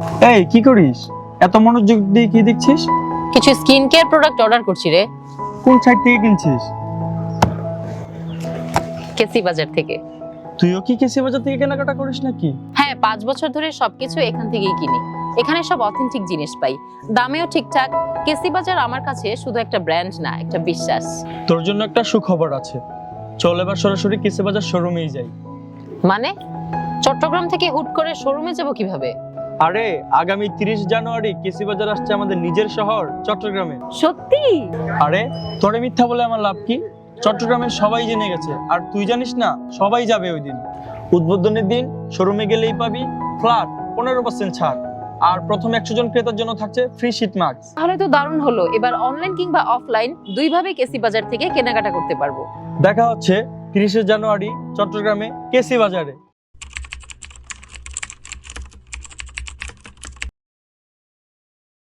এই কি করিস? এত মনোযোগ দিয়ে কি দেখছিস? কিছু স্কিন কেয়ার প্রোডাক্ট অর্ডার করছি রে। কোন সাইট থেকে কিনছিস? কেসি বাজার থেকে। তুইও কি কেসি বাজার থেকে কেনাকাটা করিস নাকি? হ্যাঁ পাঁচ বছর ধরে সবকিছু এখান থেকেই কিনি। এখানে সব অথেন্টিক জিনিস পাই। দামেও ঠিকঠাক। কেসি বাজার আমার কাছে শুধু একটা ব্র্যান্ড না একটা বিশ্বাস। তোর জন্য একটা সুখবর আছে। চল এবার সরাসরি কেসি বাজার শোরুমেই যাই। মানে? চট্টগ্রাম থেকে হুট করে শোরুমে যাব কীভাবে? আরে আগামী তিরিশ জানুয়ারি কেসি বাজার আসছে আমাদের নিজের শহর চট্টগ্রামে। সত্যি? আরে তোরে মিথ্যা বলে আমার লাভ কি? চট্টগ্রামের সবাই জেনে গেছে আর তুই জানিস না সবাই যাবে ওই দিন। উদ্বোধনের দিন শোরুমে গেলেই পাবি ফ্ল্যাট পনেরো পার্সেন্ট ছাড়। আর প্রথম একশো জন ক্রেতার জন্য থাকছে ফ্রি শীত মাস্ক তাহলে তো দারুণ হলো এবার অনলাইন কিংবা অফলাইন দুইভাবে কেসি বাজার থেকে কেনাকাটা করতে পারব। দেখা হচ্ছে তিরিশে জানুয়ারি চট্টগ্রামে কেসি বাজারে।